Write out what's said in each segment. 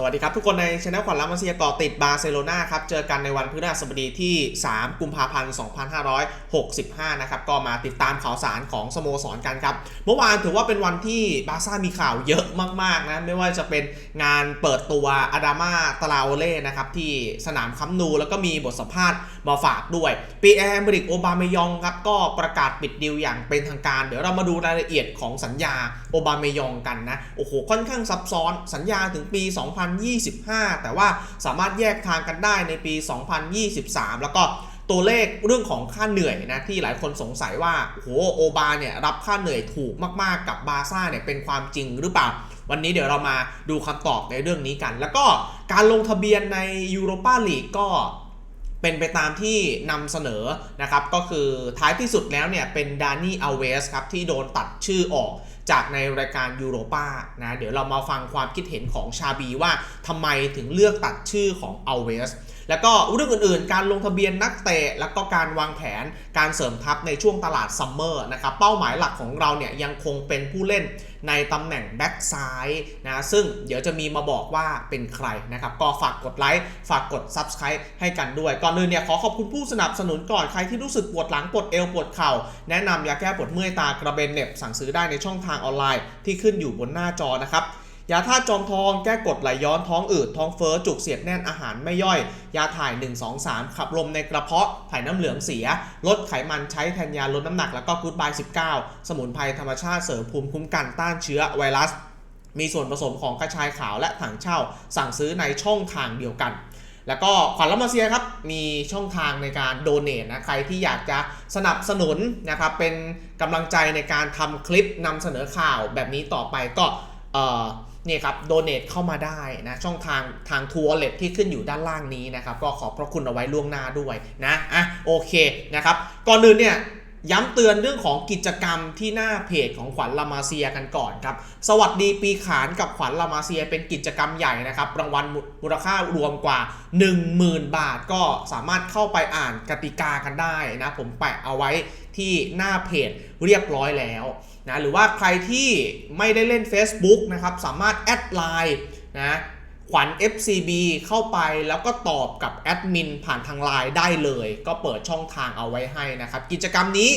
สวัสดีครับ ทุกคนในช anel ขวัญลามาเซียก่อติดบาร์เซโลนาครับ เจอกันในวันพฤหัสบดีที่ 3 กุมภาพันธ์ 2565 นะครับ ก็มาติดตามข่าวสารของสโมสรกันครับ เมื่อวานถือว่าเป็นวันที่บาร์ซ่ามีข่าวเยอะมาก ๆ นะ ไม่ว่าจะเป็นงานเปิดตัวอาดามาตาลาโอเล่นะครับ ที่สนามคัมนู แล้วก็มีบทสัมภาษณ์มาฝากด้วยปีแอร์เมริกโอบาเมยองครับก็ประกาศปิดดีลอย่างเป็นทางการ เดี๋ยวเรามาดูรายละเอียดของสัญญาโอบาเมยองกันนะ โอ้โห ค่อนข้างซับซ้อน สัญญาถึงปี2025 แต่ว่าสามารถแยกทางกันได้ในปี 2023 แล้วก็ตัวเลขเรื่องของค่าเหนื่อยนะที่หลายคนสงสัยว่าโหโอบาเนี่ยรับค่าเหนื่อยถูกมากๆกับบาซ่าเนี่ยเป็นความจริงหรือเปล่า วันนี้เดี๋ยวเรามาดูคำตอบในเรื่องนี้กัน แล้วก็การลงทะเบียนในยูโรปาลีกก็ เป็นไปตามที่นำเสนอนะครับ ก็คือท้ายที่สุดแล้วเนี่ยเป็นดานี่อเวสครับที่โดนตัดชื่อออกจากในรายการยูโรปานะเดี๋ยวเรามาฟังความคิดเห็นของชาบีว่าทำไมถึงเลือกตัดชื่อของอเวส แล้วก็เรื่องอื่นๆ การลงทะเบียนนักเตะ แล้วก็การวางแผนการเสริมทัพในช่วงตลาดซัมเมอร์นะครับเป้าหมายหลักของเราเนี่ยยังคงเป็นผู้เล่นในตำแหน่งแบ็กซ้ายนะซึ่งเดี๋ยวจะมีมาบอกว่าเป็นใครนะครับ ก็ฝากกดไลค์ ฝากกด Subscribe ให้กันด้วย ก่อนอื่นเนี่ยขอขอบคุณผู้สนับสนุนก่อน ใครที่รู้สึกปวดหลังปวดเอวปวดเข่า แนะนำยาแก้ปวดเมื่อยตากระเบนเน็บสั่งซื้อได้ในช่องทางออนไลน์ที่ขึ้นอยู่บนหน้าจอนะครับ ยาธาตุจอมทองแก้กดไหลย้อนท้องอืดท้องเฟ้อจุกเสียดแน่นอาหารไม่ย่อย ยาถ่าย 1 2 3 ขับลมในกระเพาะถ่ายน้ำเหลืองเสีย ลดไขมันใช้แทนยาลดน้ำหนักแล้วก็กูดบาย19 สมุนไพรธรรมชาติเสริมภูมิคุ้มกันต้านเชื้อไวรัส มีส่วนผสมของกระชายขาวและถังเช่า สั่งซื้อในช่องทางเดียวกันแล้วก็ขวัญละมาเซียครับ มีช่องทางในการโดเน a นะใครที่อยากจะสนับสนุนนะครับ เป็นกำลังใจในการทำคลิปนำเสนอข่าวแบบนี้ต่อไปก็เอ่อนี่ครับโดเน a เข้ามาได้นะช่องทางทางทัวร์เล็ตที่ขึ้นอยู่ด้านล่างนี้นะครับก็ขอบพระคุณเอาไว้ล่วงหน้าด้วยนะอะโอเคนะครับก่อนอื่นเนี่ยย้ำเตือนเรื่องของกิจกรรมที่หน้าเพจของขวัญลามาเซียกันก่อนครับ สวัสดีปีขานกับขวัญลามาเซียเป็นกิจกรรมใหญ่นะครับ รางวัลมูลค่ารวมกว่า 10,000 บาทก็สามารถเข้าไปอ่านกติกากันได้นะ ผมแปะเอาไว้ที่หน้าเพจเรียบร้อยแล้ว นะหรือว่าใครที่ไม่ได้เล่น Facebook นะครับสามารถแอดไลน์นะขวัญ FCB เข้าไปแล้วก็ตอบกับแอดมินผ่านทางไลน์ได้เลย ก็เปิดช่องทางเอาไว้ให้นะครับ กิจกรรมนี้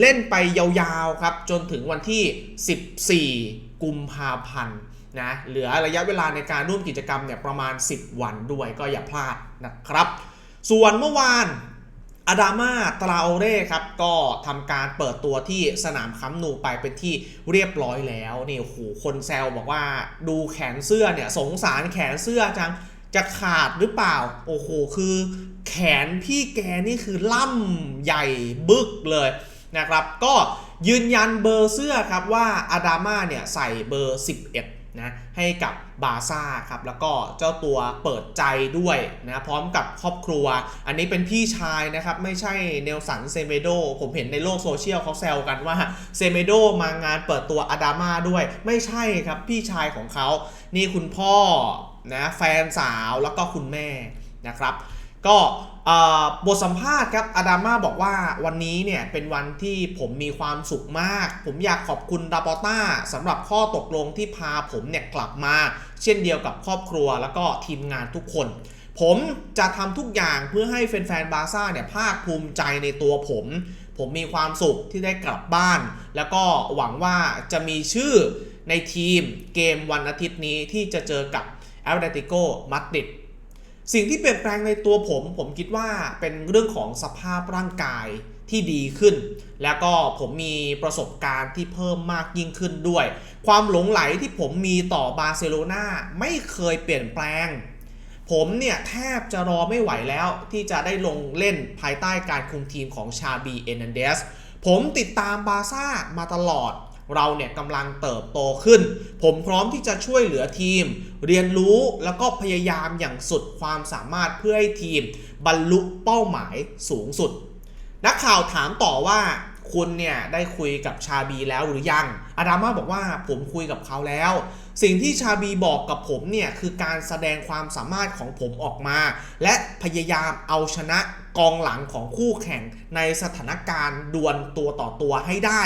เล่นไปยาวๆครับ จนถึงวันที่ 14 กุมภาพันธ์นะเหลือระยะเวลาในการร่วมกิจกรรมเนี่ยประมาณ 10 วันด้วยก็อย่าพลาดนะครับ ส่วนเมื่อวาน อาดามาตราโอเร่ครับ ก็ทำการเปิดตัวที่สนามคัมนูไปเป็นที่เรียบร้อยแล้วนี่โอ้โหคนแซวบอกว่าดูแขนเสื้อเนี่ยสงสารแขนเสื้อจังจะขาดหรือเปล่า โอ้โห คือ แขนพี่แกนี่คือล่ำใหญ่บึกเลยนะครับ ก็ยืนยันเบอร์เสื้อครับว่าอาดามาเนี่ยใส่เบอร์ 11 นะให้กับบาซ่าครับแล้วก็เจ้าตัวเปิดใจด้วยนะพร้อมกับครอบครัว อันนี้เป็นพี่ชายนะครับไม่ใช่เนลสันเซเมโดผมเห็นในโลกโซเชียลเขาแซวกันว่าเซเมโดมางานเปิดตัวอาดามาด้วย ไม่ใช่ครับพี่ชายของเขานี่คุณพ่อนะแฟนสาวแล้วก็คุณแม่นะครับ ก็ บทสัมภาษณ์ครับอาดาม่าบอกว่าวันนี้เนี่ยเป็นวันที่ผมมีความสุขมาก ผมอยากขอบคุณดาปอต้าสำหรับข้อตกลงที่พาผมเนี่ยกลับมา เช่นเดียวกับครอบครัวแล้วก็ทีมงานทุกคน ผมจะทำทุกอย่างเพื่อให้แฟนๆบาซ่าเนี่ยภาคภูมิใจในตัวผม ผมมีความสุขที่ได้กลับบ้าน แล้วก็หวังว่าจะมีชื่อในทีมเกมวันอาทิตย์นี้ที่จะเจอกับแอตเลติโกมาดริด สิ่งที่เปลี่ยนแปลงในตัวผม ผมคิดว่าเป็นเรื่องของสภาพร่างกายที่ดีขึ้น แล้วก็ผมมีประสบการณ์ที่เพิ่มมากยิ่งขึ้นด้วย ความหลงไหลที่ผมมีต่อบาร์เซโลนาไม่เคยเปลี่ยนแปลง ผมเนี่ยแทบจะรอไม่ไหวแล้วที่จะได้ลงเล่นภายใต้การคุมทีมของชาบีเอนันเดสผมติดตามบาร์ซ่ามาตลอด เราเนี่ยกำลังเติบโตขึ้น ผมพร้อมที่จะช่วยเหลือทีม เรียนรู้แล้วก็พยายามอย่างสุดความสามารถเพื่อให้ทีม บรรลุเป้าหมายสูงสุด นักข่าวถามต่อว่าคุณเนี่ยได้คุยกับชาบีแล้วหรือยัง อาดามาบอกว่าผมคุยกับเขาแล้ว สิ่งที่ชาบีบอกกับผมเนี่ยคือการแสดงความสามารถของผมออกมา และพยายามเอาชนะกองหลังของคู่แข่งในสถานการณ์ดวลตัวต่อตัวให้ได้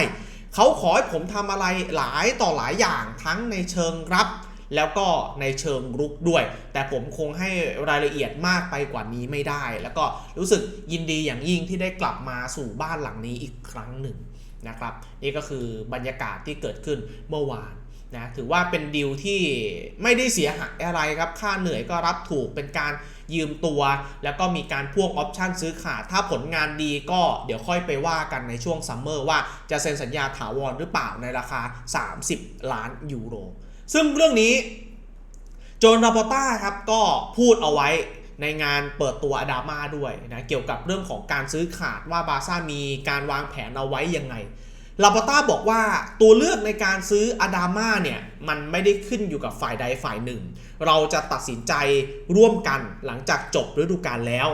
เขาขอให้ผมทำอะไรหลายต่อหลายอย่างทั้งในเชิงรับ แล้วก็ในเชิงรุกด้วย แต่ผมคงให้รายละเอียดมากไปกว่านี้ไม่ได้ แล้วก็รู้สึกยินดีอย่างยิ่งที่ได้กลับมาสู่บ้านหลังนี้อีกครั้งหนึ่งนะครับ นี่ก็คือบรรยากาศที่เกิดขึ้นเมื่อวาน นะถือว่าเป็นดีลที่ไม่ได้เสียหายอะไรครับ ค่าเหนื่อยก็รับถูกเป็นการยืมตัว แล้วก็มีการพ่วงออปชั่นซื้อขาด ถ้าผลงานดีก็เดี๋ยวค่อยไปว่ากันในช่วงซัมเมอร์ว่าจะเซ็นสัญญาถาวรหรือเปล่าในราคา 30 ล้านยูโร ซึ่งเรื่องนี้โจนราปอต้าครับก็พูดเอาไว้ในงานเปิดตัวอดามาด้วยนะเกี่ยวกับเรื่องของการซื้อขาดว่าบาซ่ามีการวางแผนเอาไว้ยังไง ลาปอต้าบอกว่าตัวเลือกในการซื้ออดามาเนี่ยมันไม่ได้ขึ้นอยู่กับฝ่ายใดฝ่ายหนึ่ง เราจะตัดสินใจร่วมกันหลังจากจบฤดูกาลแล้ว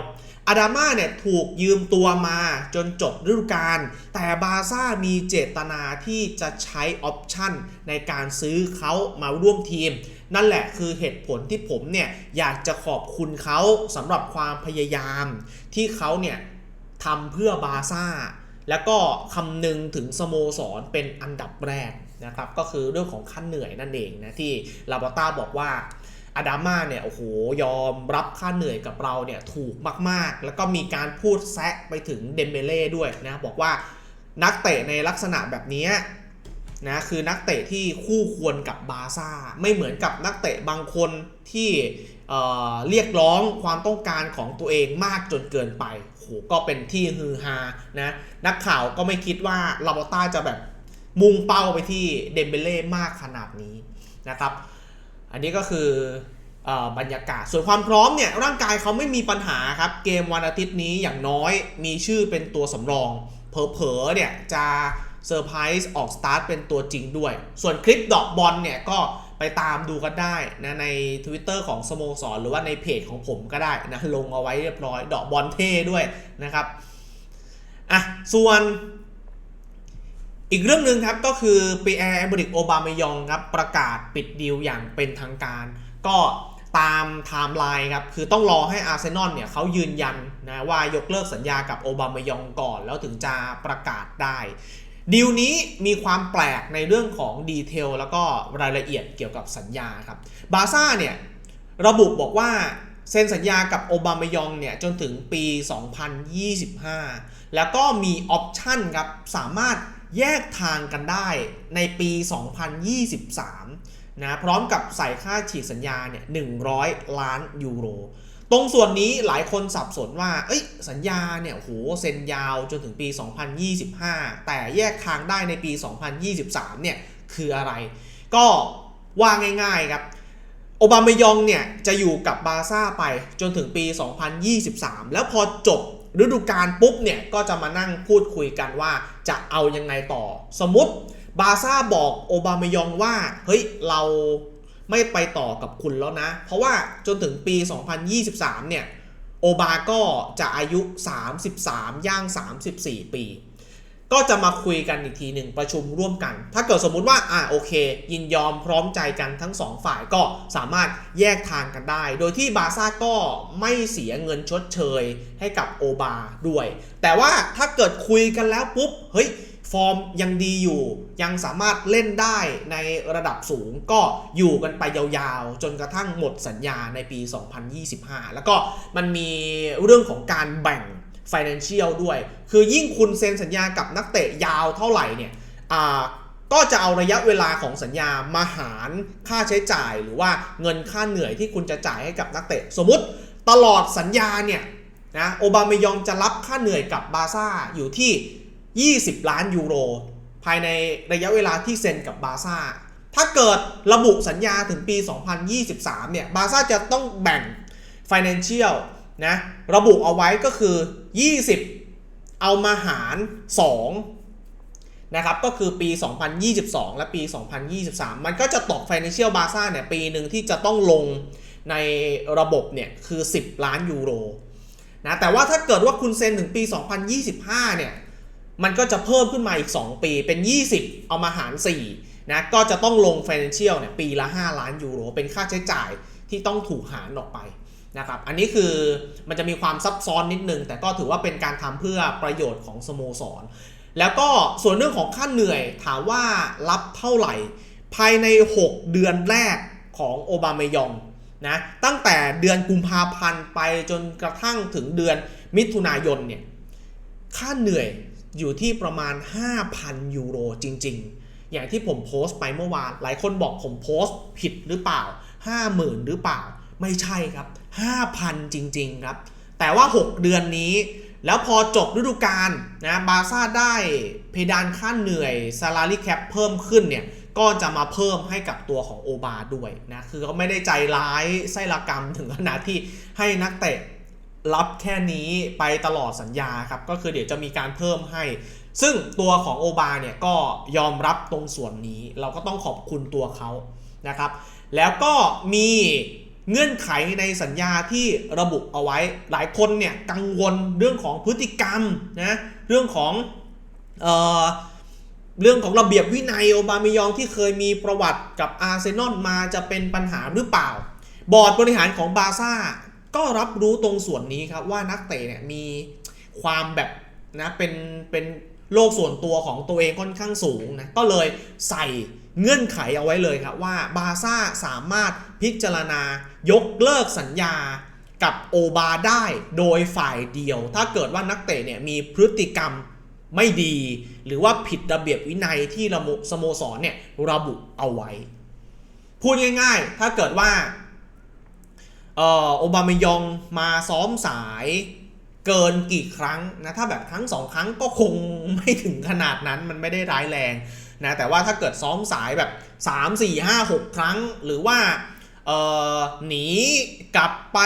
อาดาม่าเนี่ยถูกยืมตัวมาจนจบฤดูกาลแต่บาซ่ามีเจตนาที่จะใช้ออปชั่นในการซื้อเขามาร่วมทีม นั่นแหละคือเหตุผลที่ผมเนี่ยอยากจะขอบคุณเขาสำหรับความพยายาม ที่เขาเนี่ยทำเพื่อบาซ่า แล้วก็คำนึงถึงสโมสรเป็นอันดับแรกนะครับก็คือเรื่องของค่าเหนื่อยนั่นเองนะที่ลาบอต้าบอกว่าอาดาม่าเนี่ยโอ้โหยอมรับค่าเหนื่อยกับเราเนี่ยถูกมากๆ แล้วก็มีการพูดแซะไปถึงเดมเบเล่ด้วยนะบอกว่านักเตะในลักษณะแบบนี้ นะคือนักเตะที่คู่ควรกับบาซ่า ไม่เหมือนกับนักเตะบางคนที่เเรียกร้องความต้องการของตัวเองมากจนเกินไปโหก็เป็นที่ฮือฮานะนักข่าวก็ไม่คิดว่าลาบอต้าจะแบบมุ่งเป้าไปที่เดมเบเล่มากขนาดนี้นะครับ อันนี้ก็คือเออบรรยากาศ ส่วนความพร้อมเนี่ยร่างกายเขาไม่มีปัญหาครับ เกมวันอาทิตย์นี้อย่างน้อยมีชื่อเป็นตัวสำรอง เผลอๆเนี่ยจะ เซอร์ไพรส์ออกสตาร์ทเป็นตัวจริงด้วย ส่วนคลิปดอกบอลเนี่ยก็ไปตามดูกันได้นะใน Twitter ของสโมสรหรือว่าในเพจของผมก็ได้นะลงเอาไว้เรียบร้อย ดอกบอลเท่ด้วยนะครับอะส่วนอีกเรื่องหนึ่งครับก็คือปีแอร์แอมบริกโอบามายองครับประกาศปิดดีลอย่างเป็นทางการ ก็ตามไทม์ไลน์ครับคือต้องรอให้อาร์เซนอลเนี่ยเขายืนยันนะว่ายกเลิกสัญญากับโอบามายองก่อน แล้วถึงจะประกาศได้ ดีลนี้มีความแปลกในเรื่องของดีเทลแล้วก็รายละเอียดเกี่ยวกับสัญญาครับบาซ่าเนี่ยระบุบอกว่าเซ็นสัญญากับโอบามายองเนี่ยจนถึงปี 2025 แล้วก็มีออปชั่นครับสามารถแยกทางกันได้ในปี 2023นะพร้อมกับใส่ค่าฉีกสัญญาเนี่ย 100 ล้านยูโร ตรงส่วนนี้หลายคนสับสนว่า เอ้ย สัญญาเนี่ยโหเซ็นยาวจนถึงปี 2025 แต่แยกทางได้ในปี 2023 เนี่ย คืออะไร ก็ว่าง่ายๆครับ โอบามายองเนี่ย จะอยู่กับบาซ่าไปจนถึงปี 2023 แล้วพอจบฤดูกาลปุ๊บเนี่ย ก็จะมานั่งพูดคุยกันว่าจะเอายังไงต่อ สมมติบาซ่าบอกโอบามายองว่า เฮ้ย เรา ไม่ไปต่อกับคุณแล้วนะ เพราะว่าจนถึงปี 2023 เนี่ย โอบาก็จะอายุ 33 ย่าง 34 ปี ก็จะมาคุยกันอีกทีหนึ่งประชุมร่วมกัน ถ้าเกิดสมมุติว่า อ่าโอเค ยินยอมพร้อมใจกันทั้งสองฝ่ายก็สามารถแยกทางกันได้ โดยที่บาซ่าก็ไม่เสียเงินชดเชยให้กับโอบาด้วย แต่ว่าถ้าเกิดคุยกันแล้วปุ๊บ เฮ้ย ฟอร์มยังดีอยู่ ยังสามารถเล่นได้ในระดับสูงก็อยู่กันไปยาวๆ จนกระทั่งหมดสัญญาในปี 2025 แล้วก็มันมีเรื่องของการแบ่ง Financial ด้วย คือยิ่งคุณเซ็นสัญญากับนักเตะยาวเท่าไหร่เนี่ยอ่าก็จะเอาระยะเวลาของสัญญามาหารค่าใช้จ่ายหรือว่าเงินค่าเหนื่อยที่คุณจะจ่ายให้กับนักเตะ สมมติตลอดสัญญาเนี่ยนะโอบามายองจะรับค่าเหนื่อยกับบาซ่าอยู่ที่ 20 ล้านยูโร ภายในระยะเวลาที่เซ็นกับบาร์ซ่า ถ้าเกิดระบุสัญญาถึงปี 2023 เนี่ย บาร์ซ่าจะต้องแบ่ง Financial นะ ระบุเอาไว้ก็คือ 20 เอามาหาร 2 นะครับ ก็คือปี 2022 และปี 2023 มันก็จะตก Financial b a z a เนี่ย ปีหนึ่งที่จะต้องลงในระบบเนี่ย คือ 10 ล้านยูโรนะแต่ว่าถ้าเกิดว่าคุณเซ็นถึงปี 2025 เนี่ย มันก็จะเพิ่มขึ้นมาอีก 2 ปีเป็น 20 เอามาหาร4นะก็จะต้องลง Financial เนี่ยปีละ 5 ล้านยูโรเป็นค่าใช้จ่ายที่ต้องถูกหารออกไปนะครับอันนี้คือมันจะมีความซับซ้อนนิดนึง แต่ก็ถือว่าเป็นการทำเพื่อประโยชน์ของสโมสร แล้วก็ส่วนเรื่องของค่าเหนื่อยถามว่ารับเท่าไหร่ ภายใน 6 เดือนแรกของโอบามายองนะตั้งแต่เดือนกุมภาพันธ์ไปจนกระทั่งถึงเดือนมิถุนายนเนี่ยค่าเหนื่อย อยู่ที่ประมาณ 5,000 ยูโรจริง ๆ อย่างที่ผมโพสต์ไปเมื่อวาน หลายคนบอกผมโพสต์ผิดหรือเปล่า 50,000 หรือเปล่า ไม่ใช่ครับ 5,000 จริง ๆ ครับ แต่ว่า 6 เดือนนี้ แล้วพอจบฤดูกาลนะบาซ่าได้เพดานค่าเหนื่อย salary cap เพิ่มขึ้นเนี่ยก็จะมาเพิ่มให้กับตัวของโอบาด้วยนะ คือเขาไม่ได้ใจร้ายไส้ละกรรมถึงขนาดที่ให้นักเตะ รับแค่นี้ไปตลอดสัญญาครับ ก็คือเดี๋ยวจะมีการเพิ่มให้ ซึ่งตัวของโอบาเนี่ยก็ยอมรับตรงส่วนนี้ เราก็ต้องขอบคุณตัวเขานะครับ แล้วก็มีเงื่อนไขในสัญญาที่ระบุเอาไว้ หลายคนเนี่ยกังวลเรื่องของพฤติกรรมนะเรื่องของเอ่อเรื่องของระเบียบวินัยโอบามิยองที่เคยมีประวัติกับอาร์เซนอลมาจะเป็นปัญหาหรือเปล่า บอร์ดบริหารของบาซ่า ก็รับรู้ตรงส่วนนี้ครับว่านักเตะเนี่ยมีความแบบนะเป็นเป็นโลกส่วนตัวของตัวเองค่อนข้างสูงนะก็เลยใส่เงื่อนไขเอาไว้เลยครับว่าบาซ่าสามารถพิจารณายกเลิกสัญญากับโอบาได้โดยฝ่ายเดียว ถ้าเกิดว่านักเตะเนี่ยมีพฤติกรรมไม่ดี หรือว่าผิดระเบียบวินัยที่ระสโมสรเนี่ยระบุเอาไว้ พูดง่ายๆ ถ้าเกิดว่า เอ่อโอบามายองมาซ้อมสายเกินกี่ครั้งนะถ้าแบบครั้งสองครั้งก็คงไม่ถึงขนาดนั้นมันไม่ได้ร้ายแรงนะแต่ว่าถ้าเกิดซ้อมสายแบบ 3 4 5 6 ครั้ง หรือว่าหนีกลับไป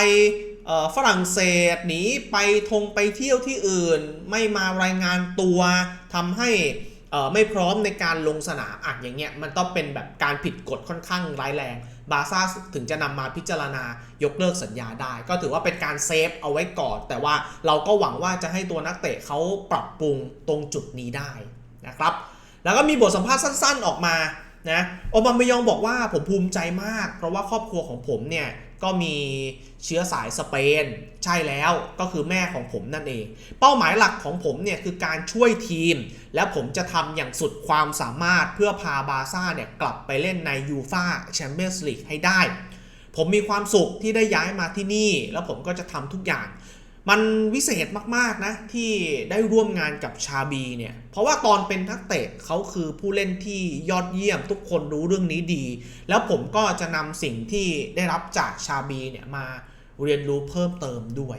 ฝรั่งเศสหนีไปทงไปเที่ยวที่อื่น ไม่มารายงานตัวทำให้ไม่พร้อมในการลงสนามอะอย่างเงี้ยมันต้องเป็นแบบการผิดกฎค่อนข้างร้ายแรง บาซ่าถึงจะนำมาพิจารณายกเลิกสัญญาได้ ก็ถือว่าเป็นการเซฟเอาไว้ก่อน แต่ว่าเราก็หวังว่าจะให้ตัวนักเตะเขาปรับปรุงตรงจุดนี้ได้นะครับ แล้วก็มีบทสัมภาษณ์สั้น ๆ ออกมานะโอบามายองบอกว่าผมภูมิใจมาก เพราะว่าครอบครัวของผมเนี่ย ก็มีเชื้อสายสเปน ใช่แล้วก็คือแม่ของผมนั่นเอง เป้าหมายหลักของผมเนี่ยคือการช่วยทีม และผมจะทำอย่างสุดความสามารถเพื่อพาบาซ่าเนี่ยกลับไปเล่นในยูฟาแชมเปี้ยนส์ลีกให้ได้ ผมมีความสุขที่ได้ย้ายมาที่นี่ แล้วผมก็จะทำทุกอย่าง มันวิเศษมากๆนะที่ได้ร่วมงานกับชาบีเนี่ย เพราะว่าตอนเป็นนักเตะเขาคือผู้เล่นที่ยอดเยี่ยมทุกคนรู้เรื่องนี้ดี แล้วผมก็จะนำสิ่งที่ได้รับจากชาบีเนี่ยมาเรียนรู้เพิ่มเติมด้วย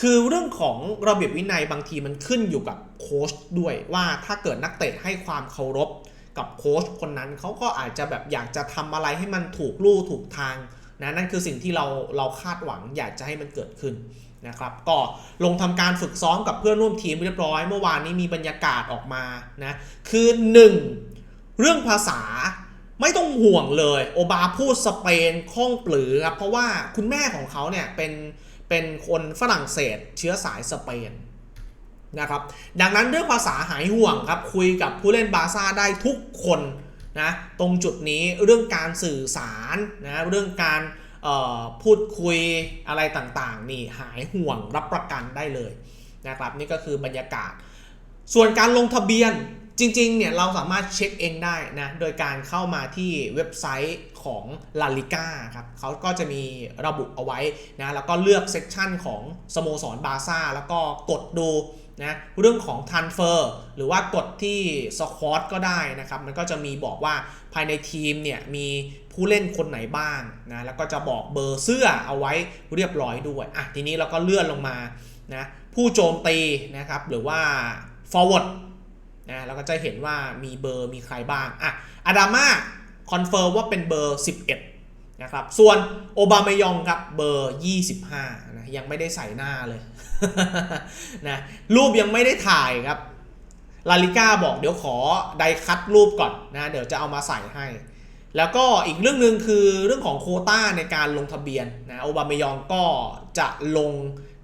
คือเรื่องของระเบียบวินัยบางทีมันขึ้นอยู่กับโค้ชด้วยว่าถ้าเกิดนักเตะให้ความเคารพกับโค้ชคนนั้นเขาก็อาจจะแบบอยากจะทำอะไรให้มันถูกลู่ถูกทางนะนั่นคือสิ่งที่เราเราคาดหวังอยากจะให้มันเกิดขึ้น นะครับก็ลงทำการฝึกซ้อมกับเพื่อนร่วมทีมเรียบร้อย เมื่อวานนี้มีบรรยากาศออกมานะคือ 1 เรื่องภาษาไม่ต้องห่วงเลย โอบาพูดสเปนคล่องปลือครับเพราะว่าคุณแม่ของเขาเนี่ยเป็นเป็นคนฝรั่งเศสเชื้อสายสเปนนะครับดังนั้นเรื่องภาษาหายห่วงครับคุยกับผู้เล่นบาซ่าได้ทุกคนนะตรงจุดนี้เรื่องการสื่อสารนะเรื่องการ พูดคุยอะไรต่างๆ นี่หายห่วงรับประกันได้เลยนะครับ นี่ก็คือบรรยากาศ ส่วนการลงทะเบียนจริงๆ เนี่ยเราสามารถเช็คเองได้นะ โดยการเข้ามาที่เว็บไซต์ของลาลิก้าครับเขาก็จะมีระบุเอาไว้นะ แล้วก็เลือกเซกชันของสโมสรบาซ่า แล้วก็กดดูนะเรื่องของทันเฟอร์หรือว่ากดที่สควอตก็ได้นะครับ มันก็จะมีบอกว่าภายในทีมเนี่ยมีผู้เล่นคนไหนบ้างนะแล้วก็จะบอกเบอร์เสื้อเอาไว้เรียบร้อยด้วยอะทีนี้เราก็เลื่อนลงมานะผู้โจมตีนะครับหรือว่า forward นะเราก็จะเห็นว่ามีเบอร์มีใครบ้างอะอาดาม่าคอนเฟิร์มว่าเป็นเบอร์ 11 นะครับ ส่วนโอบามายองครับเบอร์ 25 นะยังไม่ได้ใส่หน้าเลยนะรูปยังไม่ได้ถ่ายครับลาลิก้าบอกเดี๋ยวขอไดคัดรูปก่อนนะ เดี๋ยวจะเอามาใส่ให้ แล้วก็อีกเรื่องหนึ่งคือเรื่องของโคต้าในการลงทะเบียนนะโอบามายองก็จะลง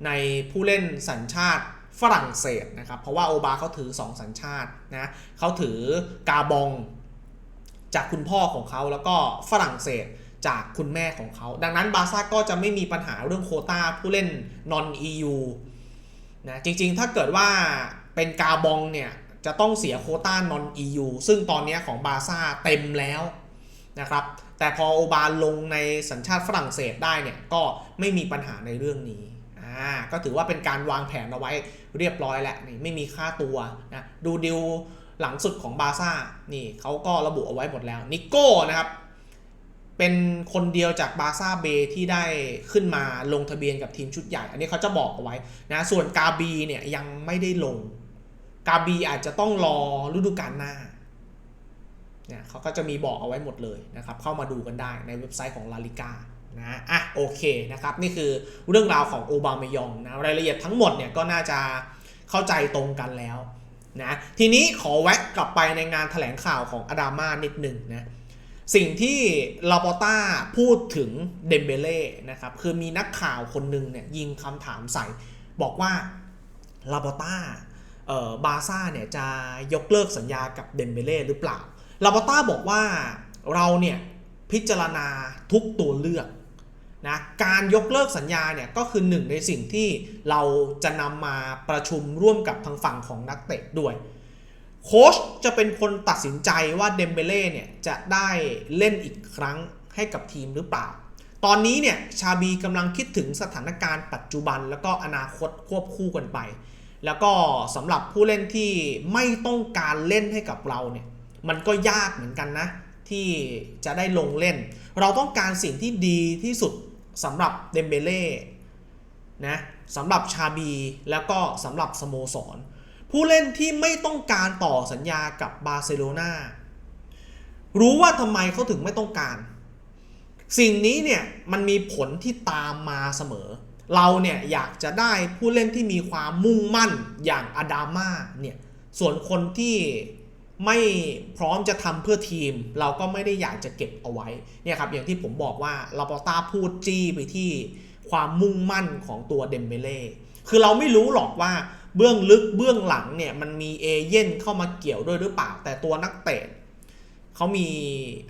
ในผู้เล่นสัญชาติฝรั่งเศสนะครับ เพราะว่าโอบาเขาถือ 2 สัญชาตินะเขาถือกาบองจากคุณพ่อของเขาแล้วก็ฝรั่งเศสจากคุณแม่ของเขา ดังนั้นบาซ่าก็จะไม่มีปัญหาเรื่องโคต้าผู้เล่นนอน EU นะจริงๆ ถ้าเกิดว่าเป็นกาบองเนี่ยจะต้องเสียโคต้านอน EU ซึ่งตอนนี้ของบาซ่าเต็มแล้ว นะครับ แต่พอโอบาลงในสัญชาติฝรั่งเศสได้เนี่ยก็ไม่มีปัญหาในเรื่องนี้อ่าก็ถือว่าเป็นการวางแผนเอาไว้เรียบร้อยแล้วนี่ไม่มีค่าตัวนะดูดิวหลังสุดของบาซ่านี่เขาก็ระบุเอาไว้หมดแล้วนิโก้นะครับเป็นคนเดียวจากบาซ่าเบที่ได้ขึ้นมาลงทะเบียนกับทีมชุดใหญ่ อันนี้เขาจะบอกเอาไว้นะส่วนกาบีเนี่ยยังไม่ได้ลง กาบีอาจจะต้องรอฤดูกาลหน้า เนี่ยเขาก็จะมีบอกเอาไว้หมดเลยนะครับเข้ามาดูกันได้ในเว็บไซต์ของลาลิกานะอะโอเคนะครับนี่คือเรื่องราวของโอบามายองนะรายละเอียดทั้งหมดเนี่ยก็น่าจะเข้าใจตรงกันแล้วนะทีนี้ขอแวะกลับไปในงานแถลงข่าวของอดามานิดหนึ่งนะสิ่งที่ลาปอต้าพูดถึงเดมเบเล่นะครับคือมีนักข่าวคนหนึ่งเนี่ยยิงคำถามใส่ บอกว่าลาปอต้าเอ่อบาซ่าเนี่ยจะยกเลิกสัญญากับเดมเบเล่หรือเปล่า ลาปอต้าบอกว่าเราเนี่ยพิจารณาทุกตัวเลือกนะการยกเลิกสัญญาเนี่ยก็คือหนึ่งในสิ่งที่เราจะนำมาประชุมร่วมกับทางฝั่งของนักเตะด้วย โค้ชจะเป็นคนตัดสินใจว่าเดมเบเล่เนี่ยจะได้เล่นอีกครั้งให้กับทีมหรือเปล่า ตอนนี้เนี่ยชาบีกำลังคิดถึงสถานการณ์ปัจจุบันแล้วก็อนาคตควบคู่กันไป แล้วก็สำหรับผู้เล่นที่ไม่ต้องการเล่นให้กับเราเนี่ย มันก็ยากเหมือนกันนะ ที่จะได้ลงเล่น เราต้องการสิ่งที่ดีที่สุดสำหรับเดมเบเล่นะสำหรับชาบีแล้วก็สำหรับสโมสร ผู้เล่นที่ไม่ต้องการต่อสัญญากับบาร์เซโลนารู้ว่าทำไมเขาถึงไม่ต้องการ สิ่งนี้เนี่ยมันมีผลที่ตามมาเสมอ เราเนี่ยอยากจะได้ผู้เล่นที่มีความมุ่งมั่นอย่างอดาม่าเนี่ยส่วนคนที่ ไม่พร้อมจะทำเพื่อทีม เราก็ไม่ได้อยากจะเก็บเอาไว้เนี่ยครับอย่างที่ผมบอกว่าลาปอต้าพูดจี้ไปที่ความมุ่งมั่นของตัวเดมเบเล่คือเราไม่รู้หรอกว่าเบื้องลึกเบื้องหลังเนี่ยมันมีเอเย่นเข้ามาเกี่ยวด้วยหรือเปล่า แต่ตัวนักเตะเขามี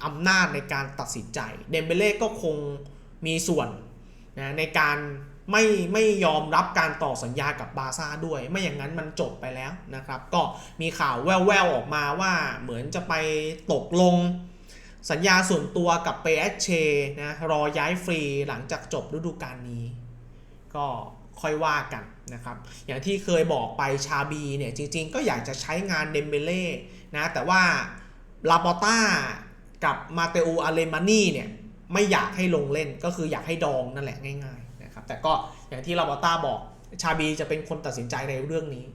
อำนาจในการตัดสินใจ เดมเบเล่ก็คงมีส่วนนะในการ ไม่ไม่ยอมรับการต่อสัญญากับบาซ่าด้วย ไม่อย่างนั้นมันจบไปแล้วนะครับ ก็มีข่าวแว่วๆออกมาว่าเหมือนจะไปตกลง สัญญาส่วนตัวกับเปเอเชนะรอย้ายฟรีหลังจากจบฤดูกาลนี้ ก็ค่อยว่ากันนะครับ อย่างที่เคยบอกไปชาบีเนี่ยจริงๆ ก็อยากจะใช้งานเดมเบเล่นะแต่ว่าลาปอต้ากับมาเตอูอาเลมานี่เนี่ยไม่อยากให้ลงเล่นก็คืออยากให้ดองนั่นแหละง่าย แต่ก็อย่างที่ลาปอต้าบอกชาบีจะเป็นคนตัดสินใจในเรื่องนี้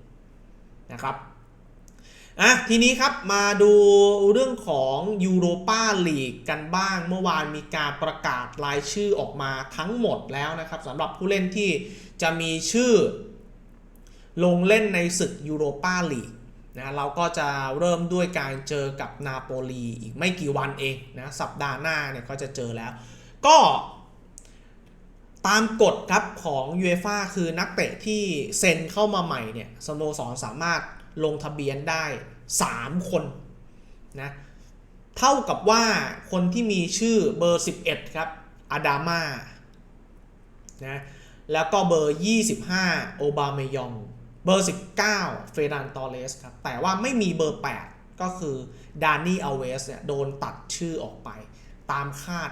นะครับอะทีนี้ครับมาดูเรื่องของยูโรปาลีกกันบ้างเมื่อวานมีการประกาศรายชื่อออกมาทั้งหมดแล้วนะครับสำหรับผู้เล่นที่จะมีชื่อ ลงเล่นในศึกยูโรปาลีกนะเราก็จะเริ่มด้วยการเจอกับนาโปลีอีกไม่กี่วันเองนะสัปดาห์หน้าเนี่ยก็จะเจอแล้ว ก็ ตามกฎครับของยูเอฟ่าคือนักเตะที่เซ็นเข้ามาใหม่เนี่ยสโมสรสามารถลงทะเบียนได้ 3 คนนะเท่ากับว่าคนที่มีชื่อเบอร์ 11 ครับอาดาม่านะแล้วก็เบอร์ 25 โอบาเมยอง เบอร์ 19 เฟรนันตอเรสครับ แต่ว่าไม่มีเบอร์ 8 ก็คือดานี่อเวสเนี่ยโดนตัดชื่อออกไป ตามคาด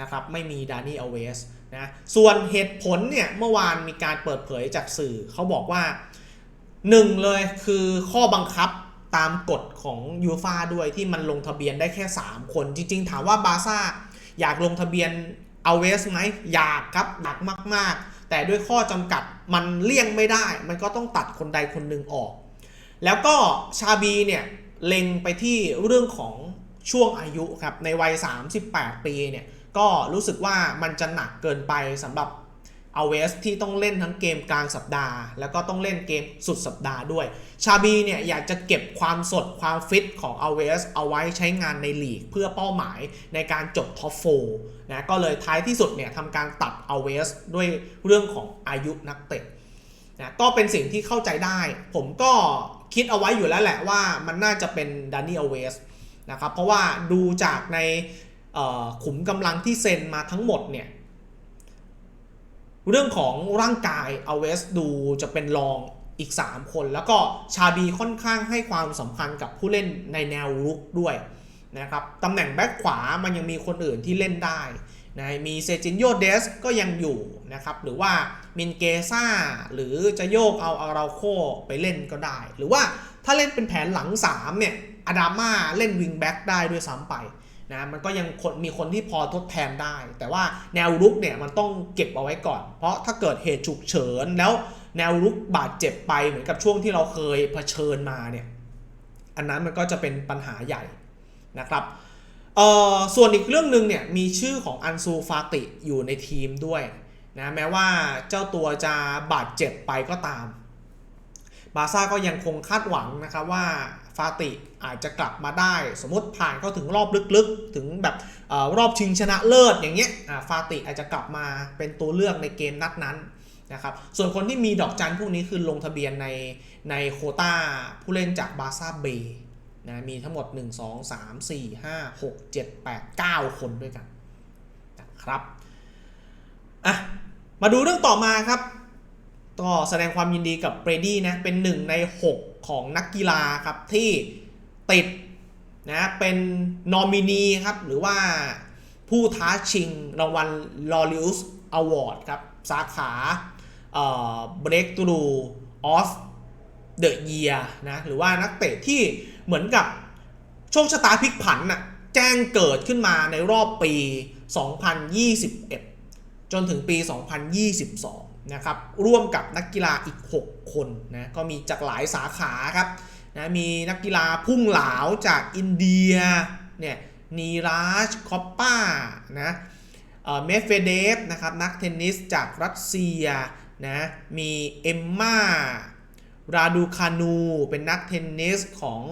นะครับ ไม่มีดานี่อเวส นะส่วนเหตุผลเนี่ยเมื่อวานมีการเปิดเผยจากสื่อเขาบอกว่าหนึ่งเลยคือข้อบังคับตามกฎของยูฟาด้วยที่มันลงทะเบียนได้แค่ 3 คน จริง ๆ ถามว่าบาซ่าอยากลงทะเบียนเอาเวสไหมอยากครับหนักมาก ๆ แต่ด้วยข้อจำกัดมันเลี่ยงไม่ได้ มันก็ต้องตัดคนใดคนหนึ่งออก แล้วก็ชาบีเนี่ยเล็งไปที่เรื่องของช่วงอายุครับในวัย 38 ปีเนี่ย ก็รู้สึกว่ามันจะหนักเกินไปสำหรับเอาเวสที่ต้องเล่นทั้งเกมกลางสัปดาห์ แล้วก็ต้องเล่นเกมสุดสัปดาห์ด้วย ชาบีเนี่ยอยากจะเก็บความสดความฟิตของเอาเวสเอาไว้ใช้งานในลีก เพื่อเป้าหมายในการจบท็อปโฟนะก็เลยท้ายที่สุดเนี่ยทำการตัดเอาเวสด้วยเรื่องของอายุนักเตะนะก็เป็นสิ่งที่เข้าใจได้ ผมก็คิดเอาไว้อยู่แล้วแหละว่ามันน่าจะเป็นดานิเอลเวสนะครับเพราะว่าดูจากใน ขุมกำลังที่เซ็นมาทั้งหมดเนี่ยเรื่องของร่างกายเอาเวสดูจะเป็นรองอีก 3 คน แล้วก็ชาบีค่อนข้างให้ความสำคัญกับผู้เล่นในแนวรุกด้วยนะครับตำแหน่งแบ็คขวามันยังมีคนอื่นที่เล่นได้นะมีเซจินโยเดสก็ยังอยู่นะครับหรือว่ามินเกซ่าหรือจะโยกเอาอาราโคไปเล่นก็ได้ หรือว่าถ้าเล่นเป็นแผนหลัง 3 เนี่ยอาดาม่าเล่นวิงแบ็กได้ด้วยซ้ำไป นะมันก็ยังมีคนที่พอทดแทนได้ แต่ว่าแนวรุกเนี่ยมันต้องเก็บเอาไว้ก่อน เพราะถ้าเกิดเหตุฉุกเฉินแล้วแนวรุกบาดเจ็บไปเหมือนกับช่วงที่เราเคยเผชิญมาเนี่ยอันนั้นมันก็จะเป็นปัญหาใหญ่นะครับเอ่อส่วนอีกเรื่องหนึ่งเนี่ยมีชื่อของอันซูฟาติอยู่ในทีมด้วยนะแม้ว่าเจ้าตัวจะบาดเจ็บไปก็ตาม บาซ่าก็ยังคงคาดหวังนะครับว่า ฟาติอาจจะกลับมาได้ สมมติผ่านเข้าถึงรอบลึกๆ ถึงแบบอรอบชิงชนะเลิศอย่างเงี้ยอ่าฟาติอาจจะกลับมาเป็นตัวเลือกในเกมนัดนั้นนะครับส่วนคนที่มีดอกจันพวกนี้คือลงทะเบียนในในโคต้าผู้เล่นจากบาซ่าเบนะมีทั้งหมด 1 2 3 4 5 6 7 8 9 คนด้วยกันนะครับอะมาดูเรื่องต่อมาครับ ก็แสดงความยินดีกับเบรดี้นะ เป็นหนึ่งใน 6 ของนักกีฬาครับ ที่ติดนะเป็นนอมินีครับ หรือว่าผู้ท้าชิงรางวัล l a u r e u s Award ครับ สาขาเอ่อ Breakthrough of the Year นะหรือว่านักเตะที่เหมือนกับโชคชะตาพลิกผันน่ะแจ้งเกิดขึ้นมาในรอบปี 2021 จนถึงปี 2022 นะครับร่วมกับนักกีฬาอีก 6 คนนะก็มีจากหลายสาขาครับนะมีนักกีฬาพุ่งเหลาจากอินเดียเนี่ยนีราชคอปป้านะเมฟเฟเดฟนะครับนักเทนนิสจากรัสเซียนะมีเอมมาราดูคานู เป็นนักเทนนิสของ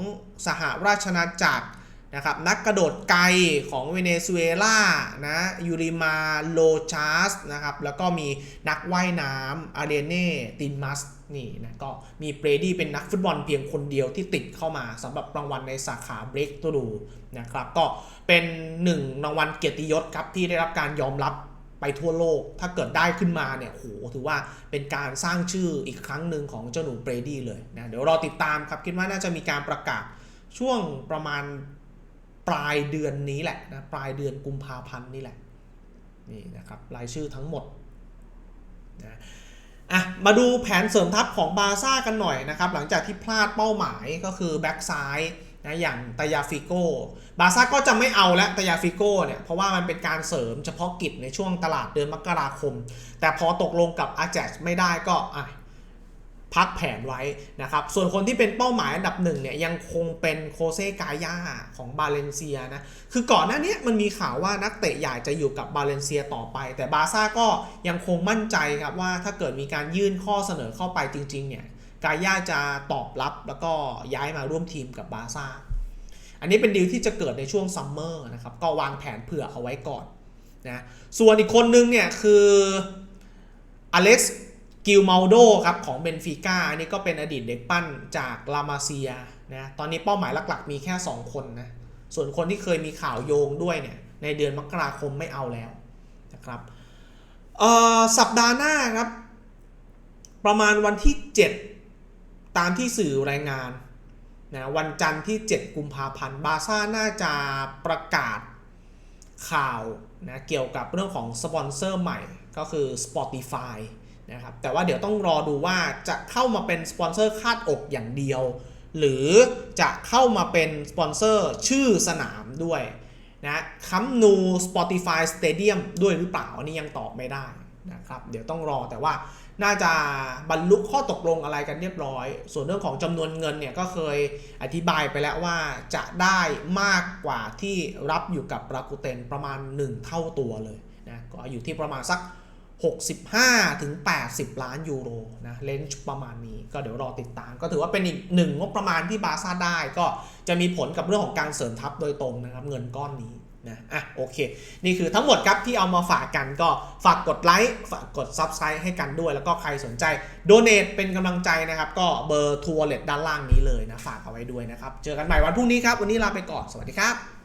สหราชอาณาจักร นะครับนักกระโดดไกลของเวเนซุเอลานะยูริมาโลชาสนะครับแล้วก็มีนักว่ายน้ำอาเดเน่ตินมัสนี่นะก็มีเบรดี้เป็นนักฟุตบอลเพียงคนเดียวที่ติดเข้ามาสำหรับรางวัลในสาขาเบรกตัวดูนะครับก็เป็นหนึ่งรางวัลเกียรติยศครับที่ได้รับการยอมรับไปทั่วโลก ถ้าเกิดได้ขึ้นมาเนี่ยโหถือว่าเป็นการสร้างชื่ออีกครั้งหนึ่งของเจ้าหนูเบรดี้เลยนะเดี๋ยวรอติดตามครับคิดว่าน่าจะมีการประกาศช่วงประมาณ ปลายเดือนนี้แหละนะปลายเดือนกุมภาพันธ์นี่แหละนี่นะครับรายชื่อทั้งหมดนะอะมาดูแผนเสริมทัพของบาซ่ากันหน่อยนะครับ หลังจากที่พลาดเป้าหมายก็คือแบ็กซ้ายนะอย่างตายาฟิโก้บาซ่าก็จะไม่เอาแล้วตายาฟิโก้เนี่ยเพราะว่ามันเป็นการเสริมเฉพาะกิจในช่วงตลาดเดือนมกราคม แต่พอตกลงกับอาแจกไม่ได้ก็อะ พักแผนไว้นะครับ ส่วนคนที่เป็นเป้าหมายอันดับหนึ่งเนี่ยยังคงเป็นโคเซกายาของบาเลนเซียนะ คือก่อนหน้านี้มันมีข่าวว่านักเตะอยากจะอยู่กับบาเลนเซียต่อไป แต่บาซ่าก็ยังคงมั่นใจครับว่าถ้าเกิดมีการยื่นข้อเสนอเข้าไปจริงๆเนี่ยกายาจะตอบรับแล้วก็ย้ายมาร่วมทีมกับบาซ่า อันนี้เป็นดีลที่จะเกิดในช่วงซัมเมอร์นะครับก็วางแผนเผื่อเอาไว้ก่อนนะ ส่วนอีกคนนึงเนี่ยคืออเล็กซ์ กิลมาโดครับของเบนฟิก้าอันนี้ก็เป็นอดีตเด็กปั้นจากลามาเซียนะตอนนี้เป้าหมายหลักๆมีแค่ 2 คนนะส่วนคนที่เคยมีข่าวโยงด้วยเนี่ยในเดือนมกราคมไม่เอาแล้วนะครับสัปดาห์หน้าครับ ประมาณวันที่ 7 ตามที่สื่อรายงานนะวันจันทร์ที่ 7 กุมภาพันธ์บาซ่าน่าจะประกาศข่าวนะเกี่ยวกับเรื่องของสปอนเซอร์ใหม่ก็คือ Spotify นะ นะครับแต่ว่าเดี๋ยวต้องรอดูว่าจะเข้ามาเป็นสปอนเซอร์คาดอกอย่างเดียว หรือจะเข้ามาเป็นสปอนเซอร์ชื่อสนามด้วยนะคัมนู Spotify Stadium ด้วยหรือเปล่าอันนี้ยังตอบไม่ได้นะครับเดี๋ยวต้องรอแต่ว่าน่าจะบรรลุข้อตกลงอะไรกันเรียบร้อย ส่วนเรื่องของจำนวนเงินเนี่ยก็เคยอธิบายไปแล้วว่าจะได้มากกว่าที่รับอยู่กับรากูเตนประมาณ 1 เท่าตัวเลยนะก็อยู่ที่ประมาณสัก 65ถึง80 ล้านยูโรนะเลนจ์ประมาณนี้ก็เดี๋ยวรอติดตาม ก็ถือว่าเป็นอีกหนึ่งงบประมาณที่บาซ่าได้ ก็จะมีผลกับเรื่องของการเสริมทัพโดยตรงนะครับเงินก้อนนี้นะอะโอเค นี่คือทั้งหมดครับที่เอามาฝากกันก็ฝากกดไลค์ฝากกด Subscribe ให้กันด้วย แล้วก็ใครสนใจโดเน a t เป็นกำลังใจนะครับ ก็เบอร์ทัวร์เลตด้านล่างนี้เลยนะ ฝากเอาไว้ด้วยนะครับ เจอกันใหม่วันพรุ่งนี้ครับ วันนี้ลาไปก่อน สวัสดีครับ